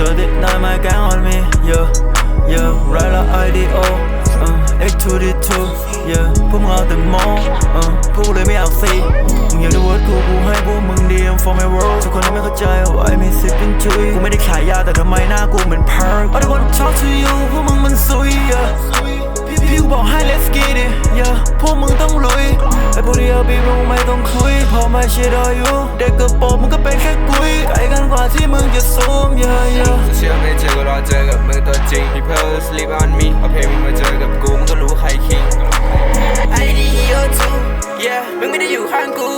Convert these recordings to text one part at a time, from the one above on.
Shut it, not my gang on me, yeah, yeah, right like IDO, uh, X to the two, yeah พวกมึงเอาแต่มองเออพวกกูเลยไม่อยากซีมึงอยากได้วอดกูกูให้พวกมึงดีม for my world ทุกคนยังไม่เข้าใจว่า I miss it เป็นจุยกูไม่ได้ขายยาแต่ทำไมหน้ากูเหมือน perk I don't wanna talk to you พวกมึงมันซุย yeah พี่พี่กูบอกให้ let's get it yeah พวกมึงต้องลุยไอ้พวกที่เอาบีมึงไม่ต้องคุยพอมาเชียร์ you เด็กกระโปรงมึงก็เป็นแค่กุยไกลกันกว่าที่มึงจะซูม yeah yeah จะเชื่อไม่เจอก็รอเจอกับมึงตัวจริง People sleep on me เอาเพลงมึงมาเจอกับกูมึงก็รู้ใครคิง I need you too yeah มึงไม่ได้อยู่ข้างกู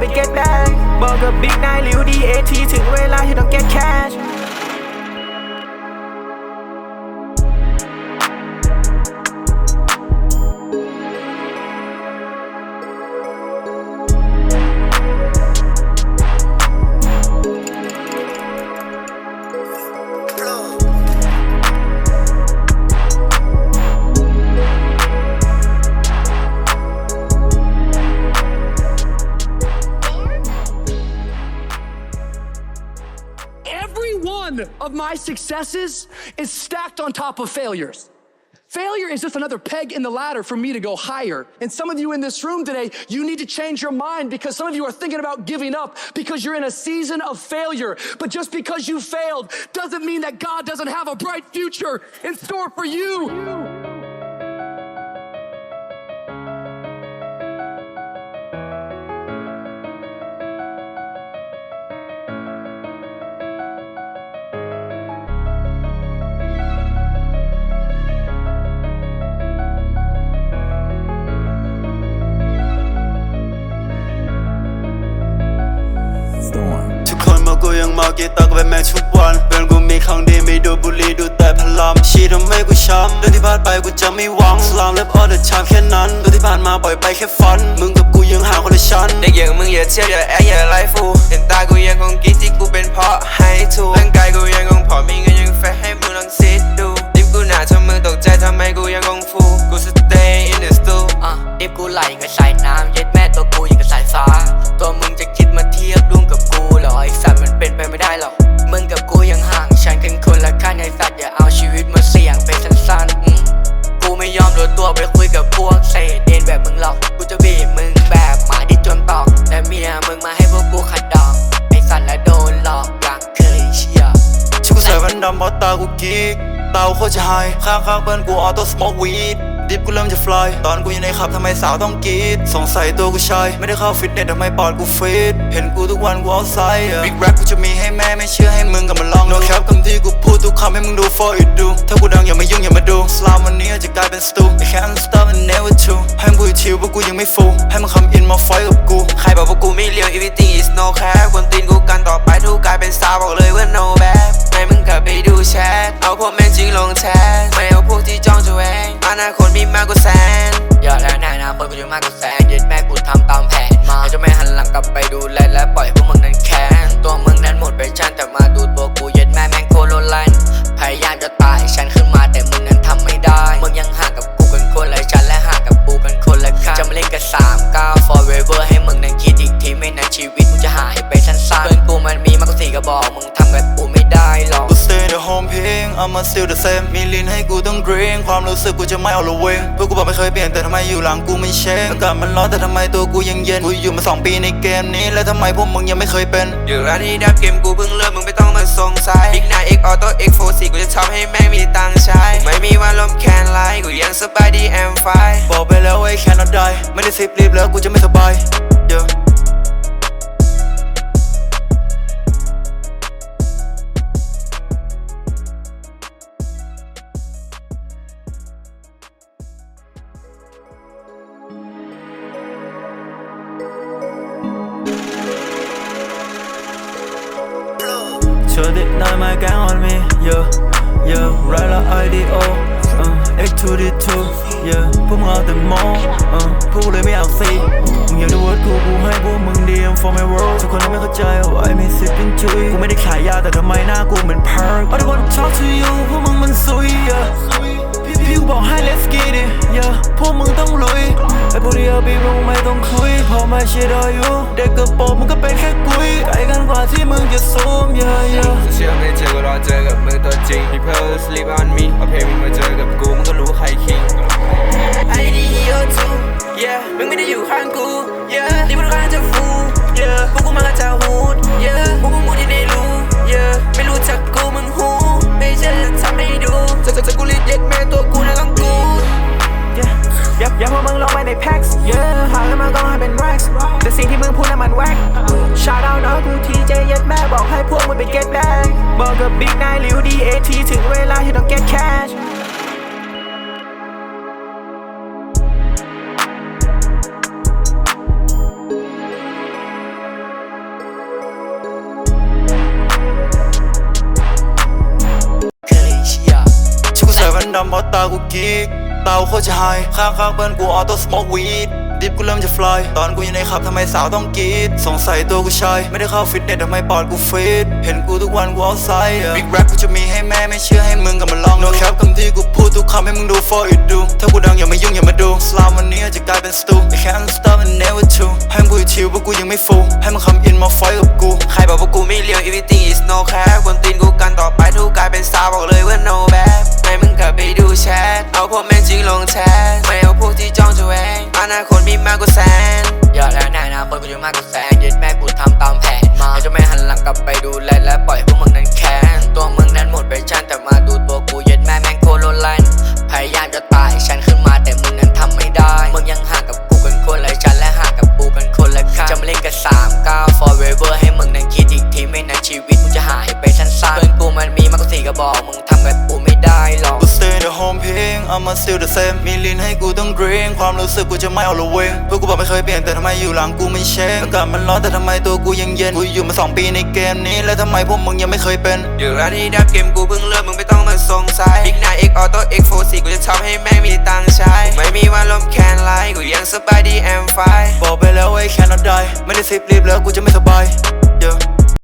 ไป get back บอกกับบิ๊กนายหลิวดีเอทีถึงเวลาที่ต้อง get cash Every one of my successes is stacked on top of failures. Failure is just another peg in the ladder for me to go higher. And some of you in this room today, you need to change your mind because some of you are thinking about giving up because you're in a season of failure. But just because you failed doesn't mean that God doesn't have a bright future in store for you. ทุกคนบอกกูยังเมากีตาร์ก็เป็นแม่งทุกวันเพื่อนกูมีของดีไม่ดูบุหรี่ดูแต่พลัมชีทำให้กูช้ำเรื่องที่ผ่านไปกูจะไม่หวังสลามและพอเดชามแค่นั้นเรื่องที่ผ่านมาปล่อยไปแค่ฝัน มึงกับกูยังห่างคนละชั้นเด็กอย่างมึงอย่าเทียบอย่าแอคอย่าไลฟ์ฟูเห็นตากูยังคงกรีดที่กูเป็นเพราะให้ทูร่างกายกูยังคงผอมมีเงินยังแฟร์ให้มึงลองซิดดูดิฟกูหนาทำมึงตกใจทำไมกูยังคงฟูกู stay in the stool อะดิบกูไหลกับสายน้ำเย็ดแม่ตัวกูอย่างกับสายฟ้า เตาโคตรจะไฮข้างๆเพื่อนกูออโต้สโมกวีด ดิฟกูเริ่มจะฟลายตอนกูอยู่ในขับทำไมสาวต้องกรีดสงสัยตัวกูชายไม่ได้เข้าฟิตเนสทำไมปอดกูฟิตเห็นกูทุกวันกูเอาไซด์บิ๊กแรปกูจะมีให้แม่ไม่เชื่อให้มึงกับมันลอง no cap คำที่กูพูดทุกคำให้มึงดู for it do ถ้ากูดังอย่ามายุ่งอย่ามาดูสลามวันนี้อาจจะกลายเป็นสตู I can't stop and never to ให้มึงกูอยู่ชิวเพราะกูยังไม่ฟูให้มึงคำอินมาไฟกับกูใครบอกว่ากูไม่เลี้ยว everything is no cap คนตีนกูกันต่อไปทุกกลายเป็นสาวบอกเลยว่า no bad ไม่มึงกลับไปดูแชทเอาพวกแม่งจริงลงแชทไม่เอาพวกที่จ้องจะแหวง อนาคตมีมากกว่าแสนอย่าแล้วนายนะคนกูจะมากกว่าแสนยึดแม่กูทำตามแผนมาจะไม่หันหลังกลับไปดูแลและปล่อยพวกมึงนั้นแค้นตัวมึงนั้นหมดไปชันแต่มาดูตัวกูยึดแม่แม่งโคโลแลน์พยายามจะตายฉันขึ้นมาแต่มึงนั้นทำไม่ได้มึงยังห่างกับกูกันคนละชั้นและห่างกับกูกันคนละขั้นจะมาเล่นกันสามก้าว forever ให้มึงนั้นคิดอีกทีไม่นานชีวิตมึงจะหายไปสั้นๆเพื่อนกูมันมีมากกว่าสี่กระบอกมึง เพลง I'm a still the same มีลิ้นให้กูต้อง drink ความรู้สึกกูจะไม่เอาละเวงเพื่อกูบอกไม่เคยเปลี่ยนแต่ทำไมอยู่หลังกูไม่เชงอากาศมันร้อนแต่ทำไมตัวกูยังเย็นกูอยู่มาสองปีในเกมนี้ แล้วทำไมพวกมึงยังไม่เคยเป็นอยู่ร้านที่ดับเกมกูเพิ่งเริ่มมึงไม่ต้องมาสงสัยบิ๊กนาเอ็กออโต้เอ็กโฟสี่กูจะทำให้แม่งมีตังค์ใช้ไม่มีวันลมแคนไลน์กูยังสบายดีแอมไฟบอกไปแล้วว่าไอ้ cannot die ไม่ได้ซิปรีบแล้วกูจะไม่ส เชื่อ it not my gang on me yeah yeah right like IDO uh, X to the two yeah พวกมึงเอาแต่มองเออพวกกูเลยไม่อยากซีมึงอยากดูว่ากูกูให้พวกมึง DM for my world ทุกคนไม่เข้าใจว่า I miss it เป็นจุยกูไม่ได้ขายยาแต่ทำไมหน้ากูเหมือน perk I don't wanna talk to you พวกมึงมันซุย yeah พี่พี่กูบอกให้ let's get it yeah พวกมึงต้องลุยไอ้พวกที่เอาบีมึงไม่ต้องคุยพอมาเชียร์อยู่เด็กกระโปรงมึงก็เป็นแค่กุยไกลกันกว่าที่มึงจะซูม yeah yeah จะเชื่อไม่เจอก็รอเจอกับมึงตัวจริง People sleep on me เอาเพลงมึงมาเจอกับกูมึงก็รู้ใครคิง I need you too yeah มึงไม่ได้อยู่ข้างกู yeah นี่มันข้างจะฟู yeah พวกกูมากับจะฮูด yeah พวกมึงมูที่ในรู้ yeah ไม่รู้จักกูมึงหู ไม่ใช่จะทำให้ดูจะจะจะกูรีดเย็ดแม่ อย่าอย่าพวกมึงลงไปในแพ็กซ์ yeah หาเงินมาก็ให้เป็น racks แต่สิ่งที่มึงพูดนั้นมันแวก shout out น้องกูทีเจยัดแม่บอกให้พวกมึงไป get back บอกกับ big nine หลิว DAT ถึงเวลาที่ต้อง get cash เคยเชียชิกูใส่แว่นดำเพราะตากูกีก ตากูโคตรจะไฮข้างข้างๆเพื่อนกูออโต้สโมกวีดดิฟกูเริ่มจะฟลายตอนกูอยู่ในขับทำไมสาวต้องกรีดสงสัยตัวกูชายไม่ได้เข้าฟิตเนสทำไมปอดกูฟิตเห็นกูทุกวันกูเอาไซด์บิ๊กแรปกูจะมีให้แม่ไม่เชื่อให้มึงกับมันลอง no cap คำที่กูพูดทุกคำให้มึงดู for it do ถ้ากูดังอย่ามายุ่งอย่ามาดูสลามวันนี้อาจจะกลายเป็นสตู I can't stop and never to ให้มึงพูดชิวเพราะกูยังไม่ฟูให้มึงคำอินมาไฟกับกู ใครบอกว่ากูไม่เลี้ยว everything is no cap คนตีนกูกันต่อไป มีมากกว่าสี่กระบอกมึงทำกับกูไม่ได้หรอก กู stay in the home เพลง I'ma still the same มีลิ้นให้กูต้อง drink ความรู้สึกกูจะไม่เอาละเวงเพื่อกูบอกไม่เคยเปลี่ยนแต่ทำไมอยู่หลังกูไม่เชงอากาศมันร้อนแต่ทำไมตัวกูยังเย็น กูอยู่มาสองปีในเกมนี้ แล้วทำไมพวกมึงยังไม่เคยเป็นอยู่ร้านที่ดับเกมกูเพิ่งเริ่มมึงไม่ต้องมาสงสัย Big 9 X Auto X 4 4กูจะทำให้แม่งมีตังค์ใช้ไม่มีวันลมแคนไลท์กูยังสบายดีแอมไฟบอกไปแล้วว่า I cannot die ไม่ได้ซิปรีบแล้วกูจะไม่สบาย yeah